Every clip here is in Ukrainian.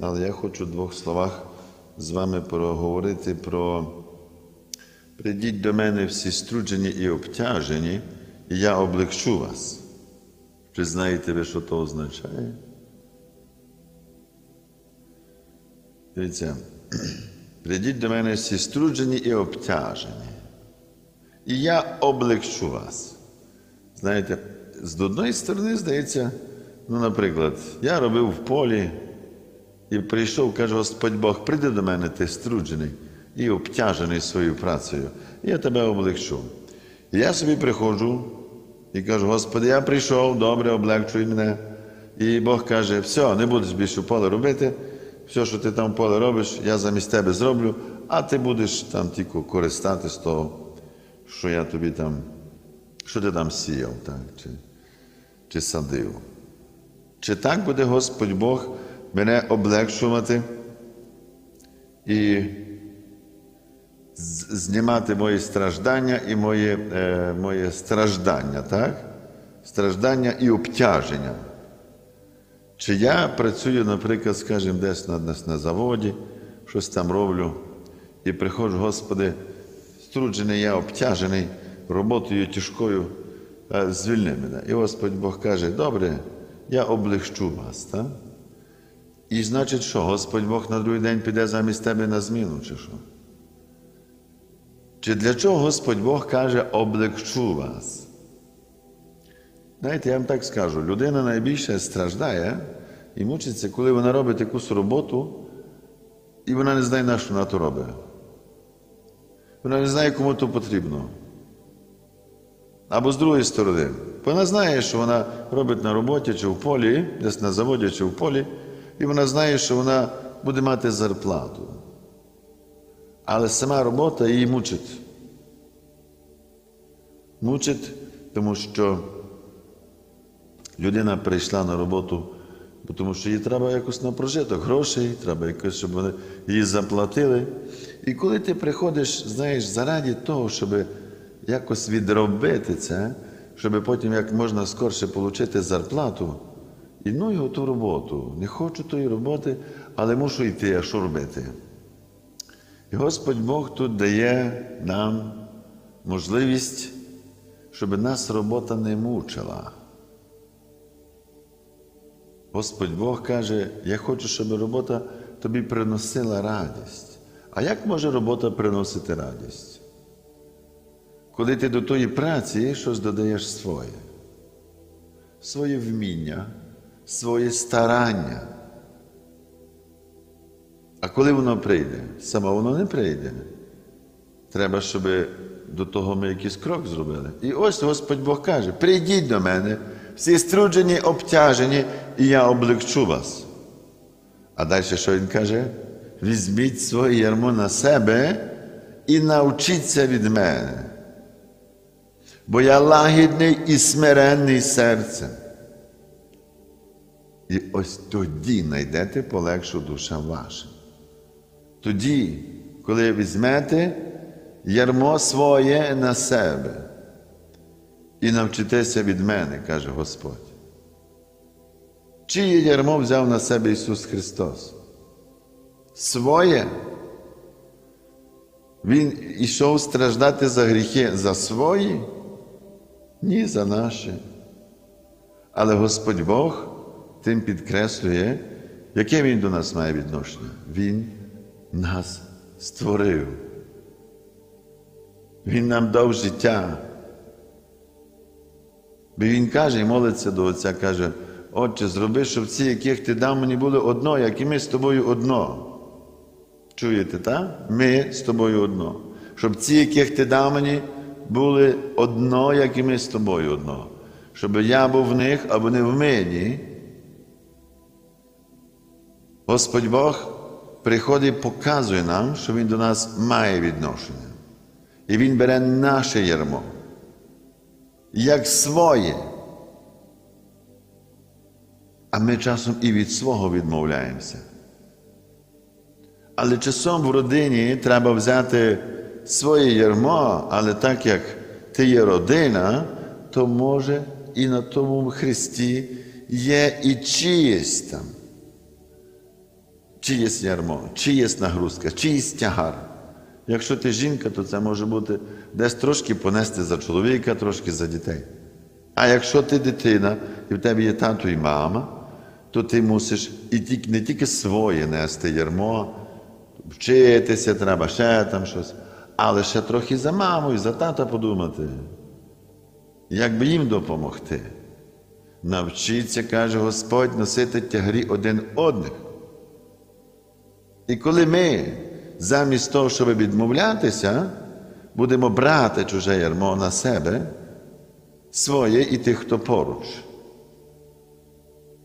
Але я хочу в двох словах з вами проговорити про прийдіть до мене всі струджені і обтяжені, і я облегчу вас. Чи знаєте ви, що то означає? Дивіться, прийдіть до мене всі струджені і обтяжені, і я облегчу вас. Знаєте, з одної сторони, здається, ну, наприклад, я робив в полі і прийшов, каже Господь Бог, прийди до мене, ти струджений і обтяжений своєю працею, і я тебе облегчу. І я собі приходжу і кажу, Господи, я прийшов, добре, облегчуй мене. І Бог каже, все, не будеш більше поле робити, все, що ти там в поле робиш, я замість тебе зроблю, а ти будеш там тільки користатись того, що я тобі там, що ти там сіяв, так, чи, чи садив. Чи так буде Господь Бог мене облегшувати і знімати мої страждання і моє, е, моє страждання, так? Страждання і обтяження. Чи я працюю, наприклад, скажімо, десь на, десь на заводі, щось там роблю, і приходжу, Господи, струджений я обтяжений роботою тяжкою, е, звільни мене. І Господь Бог каже, добре, я облегчу вас. Так? І значить, що Господь Бог на другий день піде замість тебе на зміну, чи що? Чи для чого Господь Бог каже облегчу вас? Знаєте, я вам так скажу, людина найбільше страждає і мучиться, коли вона робить якусь роботу, і вона не знає, на що вона то робить. Вона не знає, кому то потрібно. Або з другої сторони, вона знає, що вона робить на роботі чи в полі, десь на заводі чи в полі, і вона знає, що вона буде мати зарплату. Але сама робота її мучить. Мучить, тому що людина прийшла на роботу, тому що їй треба якось на прожиток грошей, треба якось, щоб вони її заплатили. І коли ти приходиш, знаєш, заради того, щоб якось відробити це, щоб потім як можна скорше отримати зарплату, і ну його ту роботу. Не хочу тої роботи, але мушу йти, а що робити? І Господь Бог тут дає нам можливість, щоб нас робота не мучила. Господь Бог каже, я хочу, щоб робота тобі приносила радість. А як може робота приносити радість? Коли ти до тої праці щось додаєш своє, своє вміння, своє старання. А коли воно прийде? Само воно не прийде. Треба, щоб до того ми якийсь крок зробили. І ось Господь Бог каже: прийдіть до мене, всі струджені, обтяжені, і я облегчу вас. А далі що він каже? Візьміть своє ярмо на себе і навчіться від мене. Бо я лагідний і смиренний серцем. І ось тоді знайдете полегшу душа ваша. Тоді, коли візьмете ярмо своє на себе і навчитеся від мене, каже Господь. Чиє ярмо взяв на себе Ісус Христос? Своє. Він ішов страждати за гріхи за свої? Ні, за наші. Але Господь Бог тим підкреслює, яке Він до нас має відношення. Він нас створив. Він нам дав життя. Бо Він каже і молиться до Отця, каже, Отче, зроби, щоб ці, яких ти дав мені були одно, як і ми з тобою одно. Чуєте, так? Ми з тобою одно. Щоб ці, яких ти дав мені, були одно, як і ми з тобою одно. Щоб я був в них, а вони в мені. Господь Бог приходить і показує нам, що Він до нас має відношення. І Він бере наше ярмо, як своє. А ми часом і від свого відмовляємося. Але часом в родині треба взяти своє ярмо, але так як ти є родина, то може і на тому Христі є і чиєсь там. Чиєсь ярмо, чиєсь нагрузка, чиїсь тягар. Якщо ти жінка, то це може бути десь трошки понести за чоловіка, трошки за дітей. А якщо ти дитина, і в тебе є тато і мама, то ти мусиш і не тільки своє нести ярмо, вчитися треба, ще там щось, але ще трохи за маму і за тата подумати, як би їм допомогти. Навчіться, каже Господь, носити тягарі один одних. І коли ми замість того, щоб відмовлятися, будемо брати чуже ярмо на себе, своє і тих, хто поруч.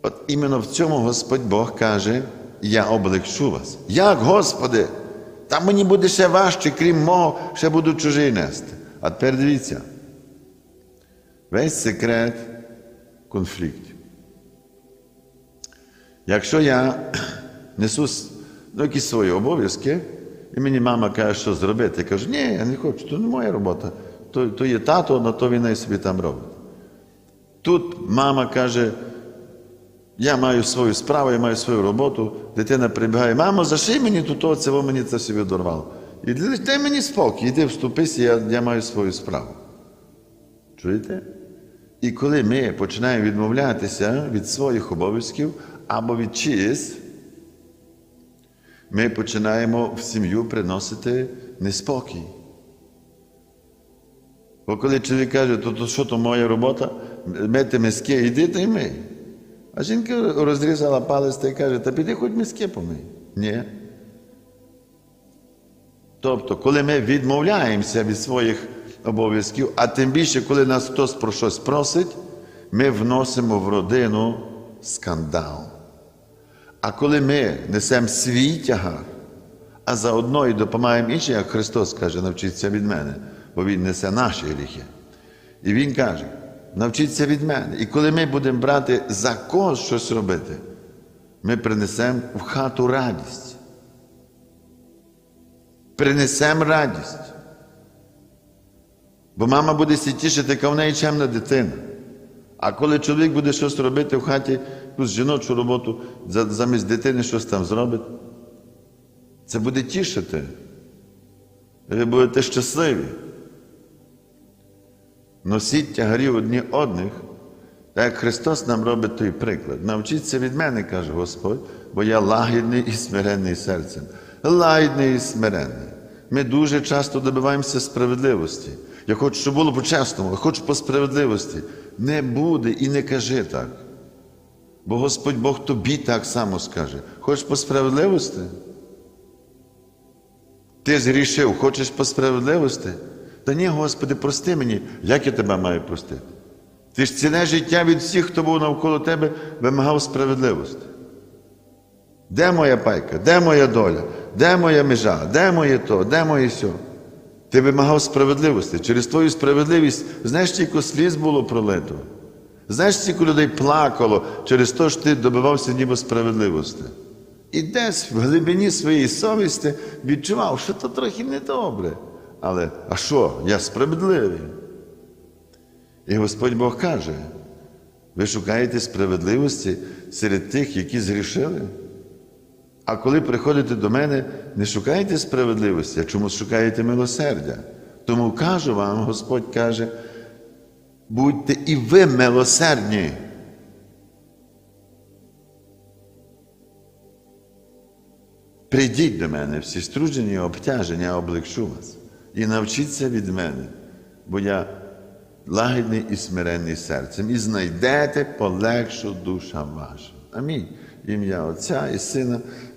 От іменно в цьому Господь Бог каже: Я облегчу вас. Як, Господи? Та мені буде ще важче, крім мого, ще буду чужий нести. А тепер дивіться. Весь секрет конфліктів. Якщо я несу якісь свої обов'язки, і мені мама каже, що зробити, я кажу, ні, я не хочу, то не моя робота. То, то є тато, на то він і собі там робить. Тут мама каже, я маю свою справу, я маю свою роботу, дитина прибігає, мамо, заший мені тут, то, це мені це собі дорвало. І дай мені спокій, іди вступися, я, я маю свою справу. Чуєте? І коли ми починаємо відмовлятися від своїх обов'язків або від чиїсь, ми починаємо в сім'ю приносити неспокій. Бо коли чоловік каже, то, то що то моя робота, мити миски, іди й мий. А жінка розрізала палець та й каже, та піди хоч миски помий. Ні. Тобто, коли ми відмовляємося від своїх обов'язків, а тим більше, коли нас хтось про щось просить, ми вносимо в родину скандал. А коли ми несемо свій тягар, а заодно і допомагаємо іншим, як Христос каже, навчіться від мене, бо Він несе наші гріхи. І Він каже, навчіться від мене. І коли ми будемо брати за когось щось робити, ми принесемо в хату радість. Принесемо радість. Бо мама буде сі тішити, яка в неї чемна дитина. А коли чоловік буде щось робити в хаті, якусь жіночу роботу, замість дитини щось там зробить, це буде тішити. Ви будете щасливі. Носіть тягарів одні одних, так як Христос нам робить той приклад. Навчіться від мене, каже Господь, бо я лагідний і смиренний серцем. Лагідний і смиренний. Ми дуже часто добиваємося справедливості. Я хочу, щоб було по-чесному, я хочу по справедливості. Не буде і не кажи так. Бо Господь Бог тобі так само скаже. Хочеш по справедливості? Ти згрішив, хочеш по справедливості? Та ні, Господи, прости мені, як я тебе маю простити? Ти ж ціле життя від всіх, хто був навколо тебе, вимагав справедливості. Де моя пайка? Де моя доля? Де моя межа? Де моє то? Де моє сьо? Ти вимагав справедливості. Через твою справедливість, знаєш, скільки сліз було пролито? Знаєш, скільки людей плакало через те, що ти добивався ніби справедливості. І десь в глибині своєї совісті відчував, що то трохи недобре. Але а що? Я справедливий. І Господь Бог каже: ви шукаєте справедливості серед тих, які згрішили? А коли приходите до мене, не шукаєте справедливості, а чомусь шукаєте милосердя. Тому кажу вам, Господь каже, будьте і ви милосердні. Прийдіть до мене всі струджені і обтяжені, я облегшу вас. І навчіться від мене, бо я лагідний і смиренний серцем, і знайдете полегшу душам вашим. Амінь. Ім'я Отця і Сина,